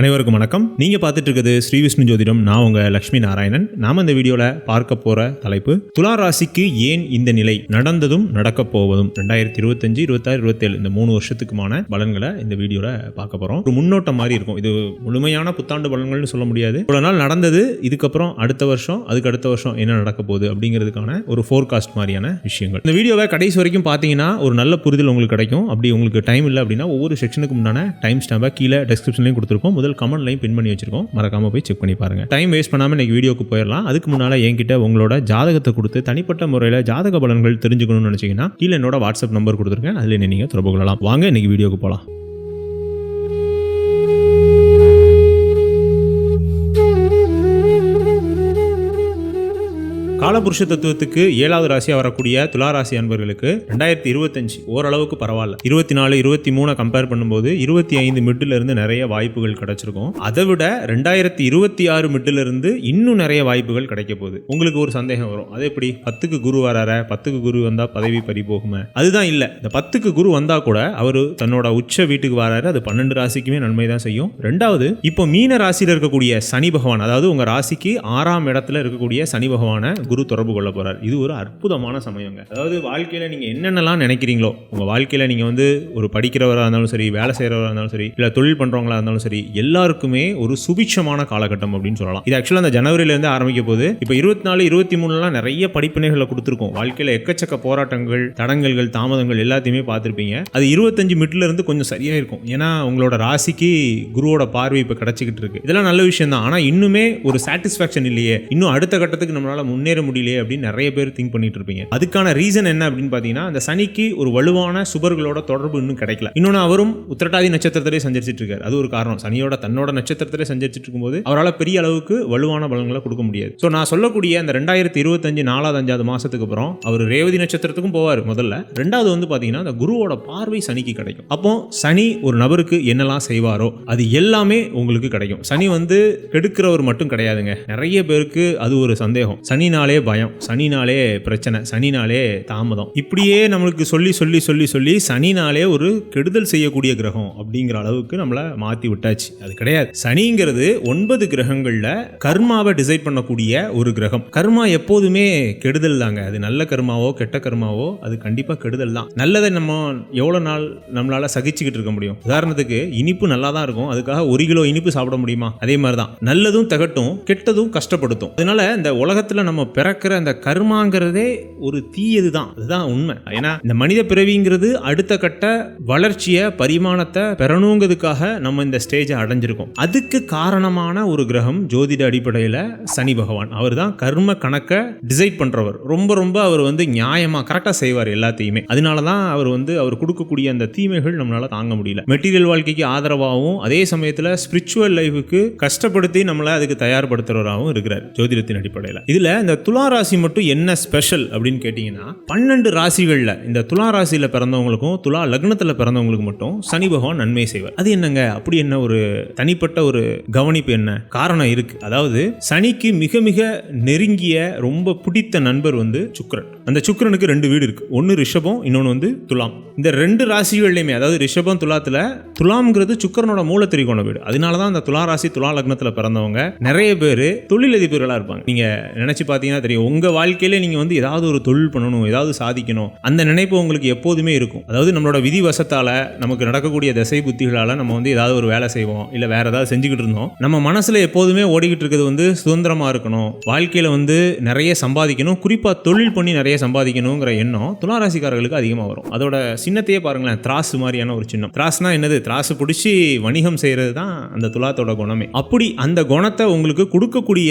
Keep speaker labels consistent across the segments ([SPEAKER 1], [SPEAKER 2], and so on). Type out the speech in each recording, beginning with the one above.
[SPEAKER 1] அனைவருக்கும் வணக்கம். நீங்க பார்த்துட்டு இருக்குது ஸ்ரீ விஷ்ணு ஜோதிடம். நான் உங்க லட்சுமி நாராயணன். நாம இந்த வீடியோல பார்க்க போற தலைப்பு துலா ராசிக்கு ஏன் இந்த நிலை நடந்ததும் நடக்க போவதும்? ரெண்டாயிரத்தி இருபத்தஞ்சு இருபத்தாறு இருபத்தேழு இந்த மூணு வருஷத்துக்குமான பலன்களை இந்த வீடியோல பார்க்க போறோம். ஒரு முன்னோட்டம் மாதிரி இருக்கும். இது முழுமையான புத்தாண்டு பலன்கள்னு சொல்ல முடியாது. இவ்வளவு நாள் நடந்தது இதுக்கப்புறம் அடுத்த வருஷம் அதுக்கு அடுத்த வருஷம் என்ன நடக்க போகுது அப்படிங்கிறதுக்கான ஒரு ஃபோர்காஸ்ட் மாதிரியான விஷயங்கள். இந்த வீடியோவை கடைசி வரைக்கும் பார்த்தீங்கன்னா ஒரு நல்ல புரிதல் உங்களுக்கு கிடைக்கும். அப்படி உங்களுக்கு டைம் இல்லை அப்படின்னா ஒவ்வொரு செக்ஷனுக்கு முன்னான டைம் ஸ்டாம்பை கீழே டிஸ்கிரிப்ஷன்லையும் கொடுத்துருக்கோம் முதல் கமெண்ட்லையும் பின் பண்ணி வச்சிருக்கோம். மறக்காமல் போய் செக் பண்ணி பாருங்கள் டைம் வேஸ்ட் பண்ணாமல் இன்னைக்கு வீடியோக்கு போயிடலாம். அதுக்கு முன்னால் என்கிட்ட உங்களோட ஜாதகத்தை கொடுத்து தனிப்பட்ட முறையில் ஜாதக பலன்கள் தெரிஞ்சுக்கணும்னு நினச்சிங்கன்னா கீழே என்னோட வாட்ஸ்அப் நம்பர் கொடுத்துருக்கேன். அதில் நீங்கள் தொடர்பு கொள்ளலாம். வாங்க இன்றைக்கி வீடியோக்கு போகலாம் காலபுருஷ தத்துவத்துக்கு ஏழாவது ராசியாக வரக்கூடிய துலா ராசி அன்பர்களுக்கு ரெண்டாயிரத்தி இருபத்தஞ்சு ஓரளவுக்கு பரவாயில்ல. இருபத்தி நாலு இருபத்தி மூணு கம்பேர் பண்ணும்போது இருபத்தி ஐந்து மிட்டில் இருந்து நிறைய வாய்ப்புகள் கிடைச்சிருக்கும். அதை விட ரெண்டாயிரத்தி இருபத்தி ஆறு மிட்டில் இருந்து இன்னும் நிறைய வாய்ப்புகள் கிடைக்க போகுது. உங்களுக்கு ஒரு சந்தேகம் வரும். அது எப்படி? பத்துக்கு குரு வரார பத்துக்கு குரு வந்தா பதவி பறி போகுமே? அதுதான் இல்லை. இந்த பத்துக்கு குரு வந்தா கூட அவர் தன்னோட உச்ச வீட்டுக்கு வராரு. அது பன்னெண்டு ராசிக்குமே நன்மை தான் செய்யும். ரெண்டாவது இப்போ மீன ராசியில் இருக்கக்கூடிய சனி பகவான் அதாவது உங்க ராசிக்கு ஆறாம் இடத்துல இருக்கக்கூடிய சனி பகவானை குரு தொடர்பு கொள்ள போகிறார் இது ஒரு அற்புதமான சமயங்க. அதாவது வாழ்க்கையில் நீங்கள் என்னென்னலாம் நினைக்கிறீங்களோ உங்கள் வாழ்க்கையில் நீங்கள் வந்து ஒரு படிக்கிறவராக இருந்தாலும் சரி வேலை செய்கிறவராக இருந்தாலும் சரி இல்லை தொழில் பண்ணுறவங்களா இருந்தாலும் சரி எல்லாருக்குமே ஒரு சுபிட்சமான காலகட்டம் அப்படின்னு சொல்லலாம். இது ஆக்சுவலாக அந்த ஜனவரியிலேருந்து ஆரம்பிக்க போது இப்போ இருபத்தி நாலு இருபத்தி மூணுலாம் நிறைய படிப்பினைகளை கொடுத்துருக்கோம். வாழ்க்கையில் எக்கச்சக்க போராட்டங்கள் தடங்கல்கள் தாமதங்கள் எல்லாத்தையுமே பார்த்துருப்பீங்க. அது இருபத்தஞ்சு மிட்லேருந்து கொஞ்சம் சரியாக இருக்கும். ஏன்னா உங்களோட ராசிக்கு குருவோட பார்வை இப்போ கிடச்சிக்கிட்டு இருக்கு. இதெல்லாம் நல்ல விஷயம் தான் ஆனால் இன்னுமே ஒரு சாட்டிஸ்ஃபேக்ஷன் இல்லையே. இன்னும் அடுத்த கட்டத்துக்கு நம்மளால் முன்னேற முடியலையே அப்படின்னு நிறைய பேர் திங்க் பண்ணிட்டு இருப்பீங்க அதுக்கான ரீசன் என்ன அப்படின்னு பார்த்தீங்கன்னா அந்த சனிக்கு ஒரு வலுவான சுபர்களோட தொடர்பு இன்னும் கிடைக்கல. இன்னொன்று அவரும் உத்திரட்டாதி நட்சத்திரத்திலே சஞ்சரிச்சிட்டு இருக்காரு அது ஒரு காரணம். சனியோட தன்னோட நட்சத்திரத்திலே சஞ்சரிச்சிட்டு இருக்கும்போது அவரால் பெரிய அளவுக்கு வலுவான பலன்களை கொடுக்க முடியாது. ஸோ நான் சொல்லக்கூடிய அந்த ரெண்டாயிரத்தி இருபத்தஞ்சு நாலாவது அஞ்சாவது மாசத்துக்கு அப்புறம் அவர் ரேவதி நட்சத்திரத்துக்கும் போவார் முதல்ல. ரெண்டாவது வந்து பார்த்தீங்கன்னா அந்த குருவோட பார்வை சனிக்கு கிடைக்கும். அப்போ சனி ஒரு நபருக்கு என்னெல்லாம் செய்வாரோ அது எல்லாமே உங்களுக்கு கிடைக்கும். சனி வந்து கெடுக்கிறவர் மட்டும் கிடையாதுங்க. நிறைய பேருக்கு அது ஒரு சந்தேகம். சனினாலே பயம் சனினாலே பிரச்சனை சனினாலே தாமதம். இப்படியே நம்மளுக்கு சொல்லி சொல்லி சொல்லி சொல்லி சனினாலே ஒரு கெடுதல் செய்யக்கூடிய கிரகம் அப்படிங்கிற அளவுக்கு நம்மளை மாற்றி விட்டாச்சு. அது கிடையாது. சனிங்கிறது ஒன்பது கிரகங்களில் கர்மாவை டிசைட் பண்ணக்கூடிய ஒரு கிரகம். கர்மா எப்போதுமே கெடுதல் தாங்க. அது நல்ல கர்மாவோ கெட்ட கர்மாவோ அது கண்டிப்பாக கெடுதல் தான். நல்லதை நம்ம எவ்வளோ நாள் நம்மளால சகிச்சுக்கிட்டு இருக்க முடியும்? உதாரணத்துக்கு இனிப்பு நல்லா தான் இருக்கும். அதுக்காக ஒரு கிலோ இனிப்பு சாப்பிட முடியுமா? அதே மாதிரி தான். நல்லதும் தகட்டும் கெட்டதும் கஷ்டப்படுத்தும். அதனால இந்த உலகத்தில் நம்ம பிறக்கிற அந்த கர்மாங்கிறதே ஒரு தீயது தான் அதுதான் உண்மை. ஏன்னா இந்த மனித பிறவிங்கிறது அடுத்த கட்ட வளர்ச்சியை பரிமாணத்தை பெறணுங்கிறதுக்காக நம்ம இந்த ஸ்டேஜை அடைஞ்சிருக்கோம். அதுக்கு காரணமான ஒரு கிரகம் ஜோதிட அடிப்படையில் சனி பகவான். அவர் தான் கர்ம கணக்கை டிசைட் பண்ணுறவர் ரொம்ப ரொம்ப அவர் வந்து நியாயமாக கரெக்டாக செய்வார் எல்லாத்தையுமே. அதனால தான் அவர் வந்து அவர் கொடுக்கக்கூடிய அந்த தீமைகள் நம்மளால் தாங்க முடியல. மெட்டீரியல் வாழ்க்கைக்கு ஆதரவாகவும் அதே சமயத்தில் ஸ்பிரிச்சுவல் லைஃபுக்கு கஷ்டப்படுத்தி நம்மளை அதுக்கு தயார்படுத்துறவராகவும் இருக்கிறார் ஜோதிடத்தின் அடிப்படையில். இதில் இந்த துலா ராசி மட்டும் என்ன ஸ்பெஷல் அப்படின்னு கேட்டிங்கன்னா பன்னெண்டு ராசிகளில் இந்த துலா ராசியில் பிறந்தவங்களுக்கும் துலா லக்னத்தில் பிறந்தவங்களுக்கு மட்டும் சனி பகவான் நன்மை செய்வார். அது என்னங்க? அப்படி என்ன ஒரு தனிப்பட்ட ஒரு கவனிப்பு என்ன? காரணம் இருக்கு. அதாவது சனிக்கு மிக மிக நெருங்கிய ரொம்ப பிடித்த நண்பர் வந்து சுக்கரன். அந்த சுக்கரனுக்கு ரெண்டு வீடு இருக்கு. ஒன்று ரிஷபம் இன்னொன்று வந்து துலாம். இந்த ரெண்டு ராசிகள்லையுமே அதாவது ரிஷபம் துலாத்துல துலாம்ங்கிறது சுக்கரனோட மூல திரிகோண வீடு. அதனால தான் அந்த துலா ராசி துலா லக்னத்தில் பிறந்தவங்க நிறைய பேர் தொழிலதிபர்களாக இருப்பாங்க. நீங்க நினைச்சு பார்த்தீங்கன்னா தெரியும் உங்க வாழ்க்கையில நீங்க வந்து ஏதாவது ஒரு தொழில் பண்ணணும் ஏதாவது சாதிக்கணும் அந்த நினைப்பு உங்களுக்கு எப்போதுமே இருக்கும். அதாவது நம்மளோட விதி வசத்தால நமக்கு நடக்கக்கூடிய திசை புத்திகளால நம்ம வந்து ஏதாவது ஒரு வேலை செய்வோம் இல்ல வேற ஏதாவது செஞ்சுக்கிட்டு இருந்தோம். நம்ம மனசுல எப்போதுமே ஓடிக்கிட்டு இருக்கிறது வந்து சுதந்திரமா இருக்கணும் வாழ்க்கையில வந்து நிறைய சம்பாதிக்கணும் குறிப்பா தொழில் பண்ணி நிறைய சம்பாதிக்கணுங்கிற எண்ணம் துளாராசிக்காரர்களுக்கு அதிகமாக வரும். அதோட சின்னத்தையே பாருங்களேன். திராசு மாதிரியான ஒரு சின்னம். திராஸ்னா என்னது? திராசு பிடிச்சி வணிகம் செய்யறது தான் அந்த துலாத்தோட குணமே. அப்படி அந்த குணத்தை உங்களுக்கு கொடுக்கக்கூடிய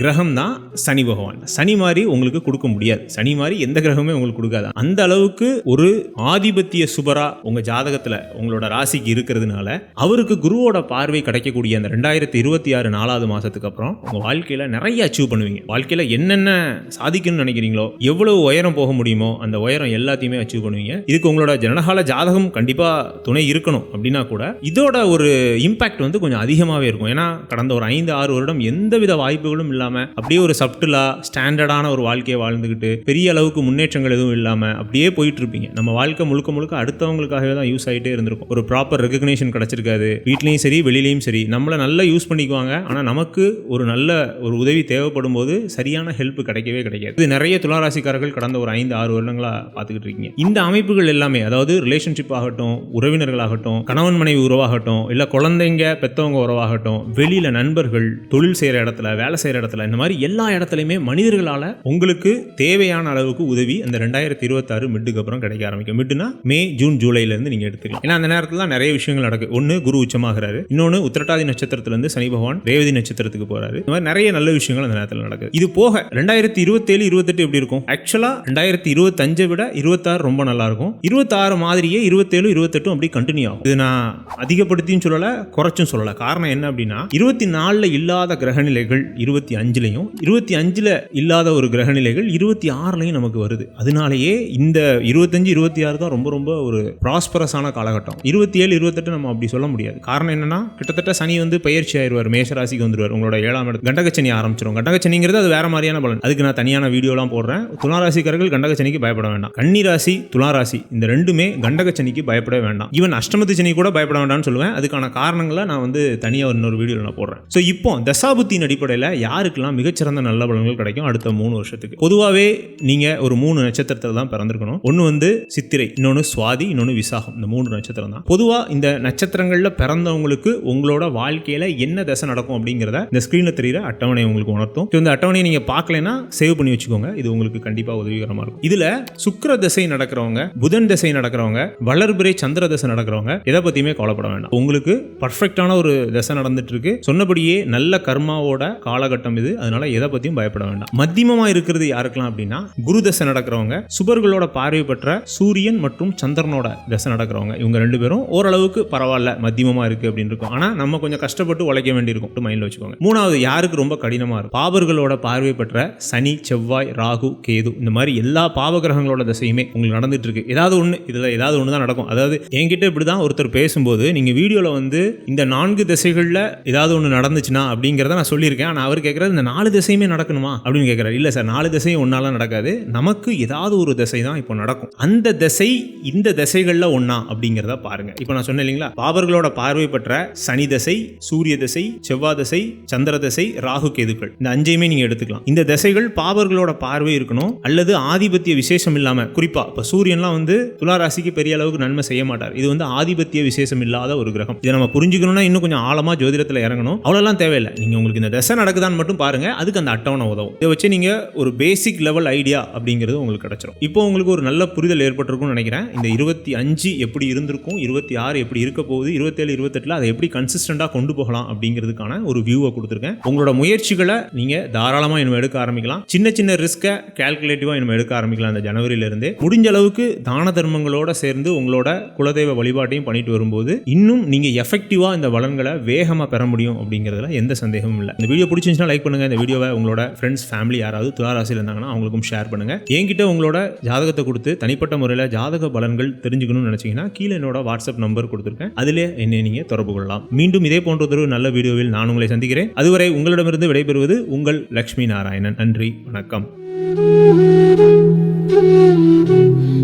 [SPEAKER 1] கிரகம் தான் சனி பகவான். சனி மாதிரி உங்களுக்கு கொடுக்க முடியாது. சனி மாதிரி எந்த கிரகமே உங்களுக்கு கொடுக்காது. அந்த அளவுக்கு ஒரு ஆதிபத்திய சுபரா உங்க ஜாதகத்துல உங்களோட ராசிக்கு இருக்கிறதுனால அவருக்கு குருவோட பார்வை கிடைக்கக்கூடிய அந்த ரெண்டாயிரத்தி இருபத்தி ஆறு நாலாவது மாசத்துக்கு அப்புறம் உங்க வாழ்க்கையில நிறைய அச்சீவ் பண்ணுவீங்க. வாழ்க்கையில என்னென்ன சாதிக்கணும்னு நினைக்கிறீங்களோ எவ்வளவு உயரம் போக முடியுமோ அந்த உயரம் எல்லாத்தையுமே அச்சீவ் பண்ணுவீங்க. இதுக்கு உங்களுக்கு உங்களோட ஜனனகால ஜாதகம் கண்டிப்பாக துணை இருக்கணும் அப்படின்னா கூட இதோட ஒரு இம்பாக்ட் வந்து கொஞ்சம் அதிகமாகவே இருக்கும். ஏன்னா கடந்த ஒரு ஐந்து ஆறு வருடம் எந்தவித வாய்ப்புகளும் இல்லாமல் அப்படியே ஒரு சப்டிலா ஸ்டாண்டர்டான ஒரு வாழ்க்கையை வாழ்ந்துக்கிட்டு பெரிய அளவுக்கு முன்னேற்றங்கள் எதுவும் இல்லாமல் அப்படியே போயிட்டு இருப்பீங்க நம்ம வாழ்க்கை முழுக்க முழுக்க அடுத்தவங்களுக்காகவே தான் யூஸ் ஆகிட்டே இருந்திருக்கும். ஒரு ப்ராப்பர் ரெகக்னேஷன் கிடச்சிருக்காது. வீட்லேயும் சரி வெளியிலையும் சரி நம்மளை நல்லா யூஸ் பண்ணிக்குவாங்க. ஆனால் நமக்கு ஒரு நல்ல ஒரு உதவி தேவைப்படும் போது சரியான ஹெல்ப் கிடைக்கவே கிடைக்காது. இது நிறைய துளாராசிக்காரர்கள் கடந்த ஒரு ஐந்து ஆறு வருடங்களாக பார்த்துக்கிட்டு இருக்கீங்க. இந்த அமைப்புகள் எல்லாம் அதாவது ரிலேஷன்ஷிப் ஆகட்டும் உறவினர்களாகட்டும் கணவன் மனைவி உறவாகட்டும் இல்லை குழந்தைங்க பெத்தவங்க உறவாகட்டும் வெளியில நண்பர்கள் தொழில் செய்கிற இடத்துல வேலை செய்கிற இடத்துல இந்த மாதிரி எல்லா இடத்துலையுமே மனிதர்களால் உங்களுக்கு தேவையான அளவுக்கு உதவி அந்த ரெண்டாயிரத்தி இருபத்தாறு மிட்டுக்கு அப்புறம் கிடைக்க ஆரம்பிக்கும். மிட்டுனா மே ஜூன் ஜூலைல இருந்து நீங்க எடுத்துக்கலாம். ஏன்னா அந்த நேரத்தில் தான் நிறைய விஷயங்கள் நடக்குது ஒன்று குரு உச்சமாகிறாரு. இன்னொன்று உத்திரட்டாதி நட்சத்திரத்துலேருந்து சனி பகவான் ரேவதி நட்சத்திரத்துக்கு போறாரு. இந்த மாதிரி நிறைய நல்ல விஷயங்கள் அந்த நேரத்தில் நடக்குது இது போக ரெண்டாயிரத்தி இருபத்தேழு இருபத்தெட்டு எப்படி இருக்கும்? ஆக்சுவலா ரெண்டாயிரத்தி இருபத்தஞ்சை விட இருபத்தாறு ரொம்ப நல்லா இருக்கும். இருபத்தாறு மாதிரியே இருபத்தேழு இருபத்தெட்டும் அப்படி கண்டினியூ ஆகும். இது நான் அதிகப்படுத்தியும் சொல்லலை குறைச்சும் சொல்லலை. காரணம் என்ன அப்படின்னா இருபத்தி நாலில் இல்லாத கிரகநிலைகள் இருபத்தி அஞ்சுலையும் இருபத்தி அஞ்சில் இல்லாத ஒரு கிரகநிலைகள் இருபத்தி ஆறுலையும் நமக்கு வருது. அதனாலேயே இந்த இருபத்தஞ்சு இருபத்தி ஆறு தான் ரொம்ப ரொம்ப ஒரு ப்ராஸ்பரஸான காலகட்டம். இருபத்தி ஏழு இருபத்தெட்டு நம்ம அப்படி சொல்ல முடியாது. காரணம் என்னன்னா கிட்டத்தட்ட சனி வந்து பயிற்சி ஆயிடுவார் மேஷராசிக்கு வந்துருவார். உங்களோட ஏழாம் இடத்து கண்டகச்சனி ஆரம்பிச்சிடும் கண்டகச்சனிங்கிறது அது வேற மாதிரியான பலன். அதுக்கு நான் தனியான வீடியோலாம் போடுறேன். துளாராசிக்காரர்கள் கண்டகச்சனிக்கு பயப்பட வேண்டாம். கன்னிராசி துளாராசி இந்த ரெண்டுமே கண்டகச்சனிக்கு பயப்பட வேண்டாம். ஈவன் அஷ்டமத்து சனி கூட பயப்பட வேண்டாம்னு சொல்லுவேன். அதுக்கான காரணங்களை நான் வந்து தனியாக இன்னொரு வீடியோவில் நான் போடுறேன். ஸோ இப்போ தசாபுத்தின் அடிப்படையில் யாருக்கெல்லாம் மிகச்சிறந்த நல்ல பலன்கள் கிடைக்கும் அடுத்த மூணு வருஷத்துக்கு? பொதுவாகவே நீங்கள் ஒரு மூணு நட்சத்திரத்தில் தான் பிறந்திருக்கணும். ஒன்று வந்து சித்திரை இன்னொன்று சுவாதி இன்னொன்று விசாகம். இந்த மூணு நட்சத்திரம் தான். பொதுவாக இந்த நட்சத்திரங்களில் பிறந்தவங்களுக்கு உங்களோட வாழ்க்கையில் என்ன தசை நடக்கும் அப்படிங்கிறத இந்த ஸ்க்ரீனில் தெரியுற அட்டவணை உங்களுக்கு உணர்த்தும். So, இந்த அட்டவணையை நீங்கள் பார்க்கலைன்னா சேவ் பண்ணி வச்சுக்கோங்க. இது உங்களுக்கு கண்டிப்பாக உதவிகரமாக இருக்கும். இதில் சுக்கர திசை நடக்கிறவங்க புதன் தசை நடக்கிறவங்க வளர்பிறை சந்திர தசை நடக்கிறவங்க எதை பற்றியுமே கவலைப்பட வேண்டாம். உங்களுக்கு பர்ஃபெக்டான ஒரு தசை நடந்துட்டு இருக்கு சொன்னபடியே நல்ல கர்மாவோட காலகட்டம் இது. அதனால எதை பற்றியும் பயப்பட வேண்டாம். மத்தியமமா இருக்கிறது யாருக்கெல்லாம் அப்படின்னா குரு தசை நடக்கிறவங்க சுபர்களோட பார்வை பெற்ற சூரியன் மற்றும் சந்திரனோட தசை நடக்கிறவங்க. இவங்க ரெண்டு பேரும் ஓரளவுக்கு பரவாயில்ல மத்தியமமா இருக்கு அப்படின்னு இருக்கும். ஆனா நம்ம கொஞ்சம் கஷ்டப்பட்டு உழைக்க வேண்டியிருக்கும். மைண்ட்ல வச்சுக்கோங்க. மூணாவது யாருக்கு ரொம்ப கடினமா இருக்கும்? பாபர்களோட பார்வை பெற்ற சனி செவ்வாய் ராகு கேது இந்த மாதிரி எல்லா பாவகிரகங்களோட தசையுமே உங்களுக்கு நடந்துட்டு இருக்கு ஏதாவது ஒன்று இதுல ஏதாவது ஒன்று தான் நடக்கும். அதாவது என்கிட்ட இப்படி தான் ஒருத்தர் பேசும்போது நீங்கள் வீடியோவில் வந்து இந்த நான்கு திசைகளில் ஏதாவது ஒன்று நடந்துச்சுன்னா அப்படிங்கிறத நான் சொல்லியிருக்கேன். ஆனால் அவர் கேட்குறது இந்த நாலு திசையுமே நடக்கணுமா? அப்படின்னு கேட்குறாரு இல்லை சார் நாலு திசையும் ஒன்றாலாம் நடக்காது. நமக்கு ஏதாவது ஒரு திசை தான் இப்போ நடக்கும். அந்த திசை இந்த திசைகளில் ஒன்றா அப்படிங்கிறத பாருங்க. இப்போ நான் சொன்னேன் இல்லைங்களா? பாபர்களோட பார்வை பெற்ற சனி திசை சூரிய திசை செவ்வாய் திசை சந்திர திசை ராகு கேதுக்கள். இந்த அஞ்சையுமே நீங்கள் எடுத்துக்கலாம். இந்த திசைகள் பாபர்களோட பார்வை இருக்கணும். அல்லது ஆதிபத்திய விசேஷம் இல்லாமல் குறிப்பாக இப்போ சூரியன்லாம் வந்து துளாராசிக்கு பெரிய அளவுக்கு நன்மை செய்ய மாட்டார். இது வந்து ஆதிபத்திய விசேஷம் இல்லாத ஒரு கிரகம். இதை நம்ம புரிஞ்சுக்கணும்னா இன்னும் கொஞ்சம் ஆழமா ஜோதிடத்தில் இறங்கணும். அவ்வளோலாம் தேவையில்லை. நீங்கள் உங்களுக்கு இந்த தசை நடக்குதான்னு மட்டும் பாருங்க. அதுக்கு அந்த அட்டவணை உதவும். இதை வச்சு நீங்கள் ஒரு பேசிக் லெவல் ஐடியா அப்படிங்கிறது உங்களுக்கு கிடைச்சிடும் இப்போ உங்களுக்கு ஒரு நல்ல புரிதல் ஏற்பட்டிருக்கும்னு நினைக்கிறேன். இந்த இருபத்தி அஞ்சு எப்படி இருந்திருக்கும்? இருபத்தி ஆறு எப்படி இருக்க போகுது? இருபத்தேழு இருபத்தெட்டில் அதை எப்படி கன்சிஸ்டண்டாக கொண்டு போகலாம் அப்படிங்கிறதுக்கான ஒரு வியூவை கொடுத்துருக்கேன். உங்களோட முயற்சிகளை நீங்கள் தாராளமாக இனிமேல் எடுக்க ஆரம்பிக்கலாம். சின்ன சின்ன ரிஸ்க்கை கால்குலேட்டிவாக இனிமேல் எடுக்க ஆரம்பிக்கலாம். இந்த ஜனவரியிலிருந்து முடிஞ்ச அளவுக்கு தான தர்மங்களோட சேர்ந்து உங்களோட குலதெய்வ வழிபாட்டையும் பண்ணிட்டு வரும்போது இன்னும் நீங்கள் எஃபெக்டிவாக இந்த பலன்களை வேகமாக பெற முடியும் அப்படிங்கிறதுல எந்த சந்தேகமும் இல்லை. இந்த வீடியோ பிடிச்சிருந்துச்சுன்னா லைக் பண்ணுங்க. இந்த வீடியோவை உங்களோட ஃப்ரெண்ட்ஸ் ஃபேமிலி யாராவது துளாராசியில் இருந்தாங்கன்னா அவங்களுக்கும் ஷேர் பண்ணுங்க. என்கிட்ட உங்களோட ஜாதகத்தை கொடுத்து தனிப்பட்ட முறையில் ஜாதக பலன்கள் தெரிஞ்சுக்கணும்னு நினைச்சீங்கன்னா கீழே என்னோட வாட்ஸ்அப் நம்பர் கொடுத்துருக்கேன். அதிலே என்னை நீங்கள் தொடர்பு கொள்ளலாம். மீண்டும் இதே போன்ற ஒரு நல்ல வீடியோவில் நான் உங்களை சந்திக்கிறேன். அதுவரை உங்களிடமிருந்து விடைபெறுவது உங்கள் லக்ஷ்மி நாராயணன். நன்றி. வணக்கம்.
[SPEAKER 2] Thank you.